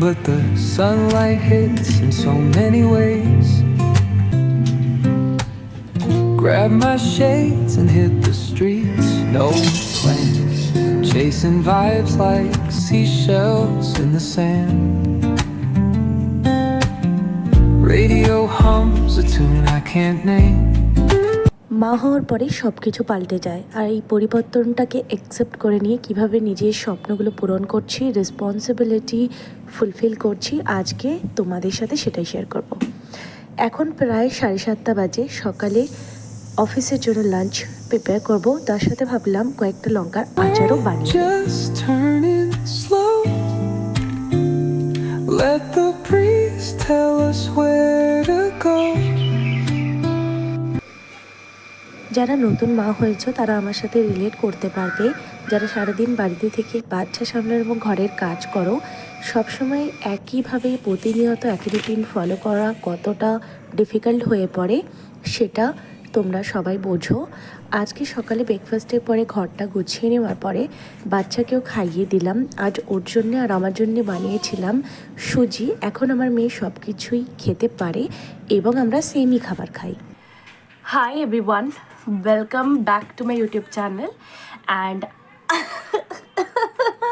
but the sunlight hits in so many ways. Grab my shades and hit the streets, no plans. Chasing vibes like seashells in the sand. Radio hums a tune I can't name. মা হওয়ার পরে সব কিছু পাল্টে যায়। আর এই পরিবর্তনটাকে accept করে নিয়ে কীভাবে নিজের স্বপ্নগুলো পূরণ করছি রেসপন্সিবিলিটি ফুলফিল করছি, আজকে তোমাদের সাথে সেটাই শেয়ার করব। এখন প্রায় সাড়ে সাতটা বাজে, সকালে অফিসের জন্য লাঞ্চ প্রিপেয়ার করব। তার সাথে ভাবলাম কয়েকটা লঙ্কার আচারও বানিয়ে যারা নতুন মা হয়েছে, তারা আমার সাথে রিলেট করতে পারবে। যারা সারাদিন বাড়িতে থেকে বাচ্চা সামলানো এবং ঘরের কাজ করো, সবসময় একইভাবে প্রতিনিয়ত একই রুটিন ফলো করা কতটা ডিফিকাল্ট হয়ে পড়ে, সেটা তোমরা সবাই বোঝো। আজকে সকালে ব্রেকফাস্টের পরে ঘরটা গুছিয়ে নেওয়ার পরে বাচ্চাকেও খাইয়ে দিলাম। আজ ওর জন্যে আর আমার জন্যে বানিয়েছিলাম সুজি। এখন আমার মেয়ে সব কিছুই খেতে পারে এবং আমরা সেমই খাবার খাই। Hi everyone, welcome back to my YouTube channel. And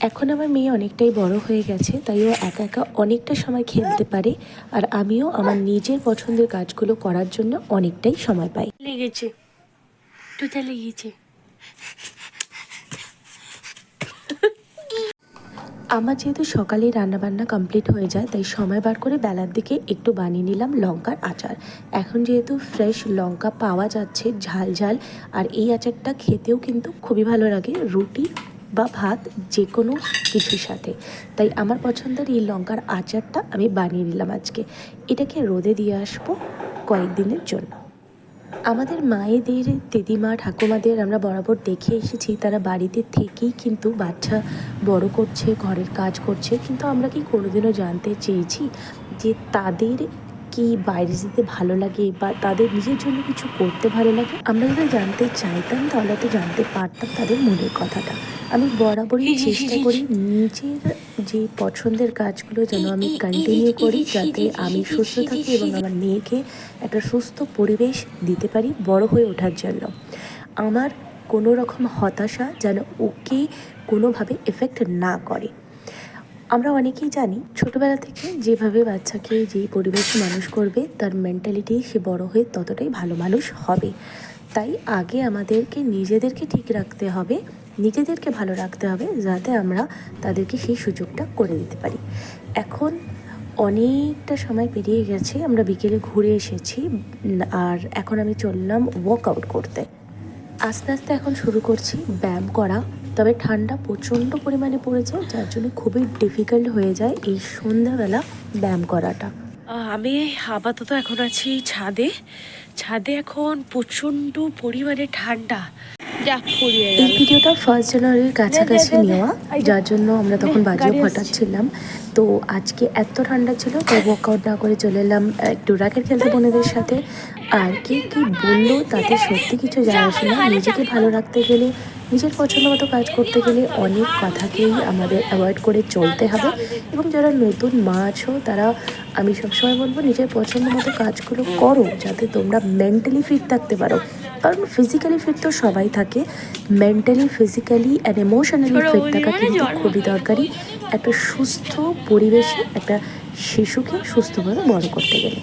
এখন আমার মেয়ে অনেকটাই বড় হয়ে গেছে তাই ও একা একা অনেকটা সময় খেলতে পারে আর আমিও আমার নিজের পছন্দের কাজগুলো করার জন্য অনেকটাই সময় পাই। লেগেছে। টুটা লেগেছে আমার যেহেতু সকালে রান্নাবান্না কমপ্লিট হয়ে যায়, তাই সময় বার করে বেলার দিকে একটু বানিয়ে নিলাম লঙ্কার আচার। এখন যেহেতু ফ্রেশ লঙ্কা পাওয়া যাচ্ছে ঝাল ঝাল, আর এই আচারটা খেতেও কিন্তু খুবই ভালো লাগে, রুটি বা ভাত যে কোনো কিছুর সাথে। তাই আমার পছন্দের এই লঙ্কার আচারটা আমি বানিয়ে নিলাম আজকে। এটাকে রোদে দিয়ে আসব কয়েকদিনের জন্য। আমাদের মায়েদের দিদিমা ঠাকুমাদের আমরা বরাবর দেখে এসেছি তারা বাড়িতে থেকেই কিন্তু বাচ্চা বড় করছে ঘরের কাজ করছে। কিন্তু আমরা কি কোনোদিনও জানতে চেয়েছি যে তাদের কি বাইরে যেতে ভালো লাগে বা তাদের নিজের জন্য কিছু করতে ভালো লাগে? আমরা যদি জানতে চাইতাম তাহলে তো জানতে পারতাম তাদের মনের কথাটা। আমি বরাবরই চেষ্টা করি নিজের যে পছন্দের কাজগুলো যেন আমি কন্টিনিউ করি যাতে আমি সুস্থ থাকি এবং আমার মেয়েকে একটা সুস্থ পরিবেশ দিতে পারি বড় হয়ে ওঠার জন্য। আমার কোনো রকম হতাশা যেন ওকে কোনোভাবে এফেক্ট না করে। আমরা অনেকেই জানি ছোটবেলা থেকে যেভাবে বাচ্চাকে যেই পরিবেশে মানুষ করবে তার মেন্টালিটি সে বড় হয়ে ততটাই ভালো মানুষ হবে। তাই আগে আমাদেরকে নিজেদেরকে ঠিক রাখতে হবে নিজেদেরকে ভালো রাখতে হবে যাতে আমরা তাদেরকে সেই সুযোগটা করে দিতে পারি। এখন অনেকটা সময় পেরিয়ে গেছে, আমরা বিকেলে ঘুরে এসেছি, আর এখন আমি চললাম ওয়ার্কআউট করতে। আস্তে আস্তে এখন শুরু করছি ব্যায়াম করা, তবে ঠান্ডা প্রচণ্ড পরিমাণে পড়েছে, যার জন্য খুবই ডিফিকাল্ট হয়ে যায় এই সন্ধ্যাবেলা ব্যায়াম করাটা। আমি আপাতত এখন আছি ছাদে। ছাদে এখন প্রচণ্ড পরিমাণে ঠান্ডা। এই ভিডিওটা ফার্স্ট জানুয়ারির কাছাকাছি নেওয়া যার জন্য আমরা তখন বাজিও ফাটাচ্ছিলাম তো আজকে এত ঠান্ডা ছিল তাই ওয়ার্কআউট না করে চলে এলাম একটু র্যাকেট খেলতে বোনেদের সাথে। আর কে কি বলল তাতে সত্যি কিছু যায় আসে না নিজেকে ভালো রাখতে গেলে নিজের পছন্দ মতো কাজ করতে গেলে অনেক কথাকেই আমাদের অ্যাভয়েড করে চলতে হবে। এবং যারা নতুন মা আছো তারা আমি সবসময় বলব নিজের পছন্দ মতো কাজগুলো করো যাতে তোমরা মেন্টালি ফিট থাকতে পারো। কারণ ফিজিক্যালি ফিট তো সবাই থাকে mentally physically and emotionally fit থাকা কিন্তু খুবই দরকারি। একটা সুস্থ পরিবেশে একটা শিশুকে সুস্থভাবে বড় করতে গেলে।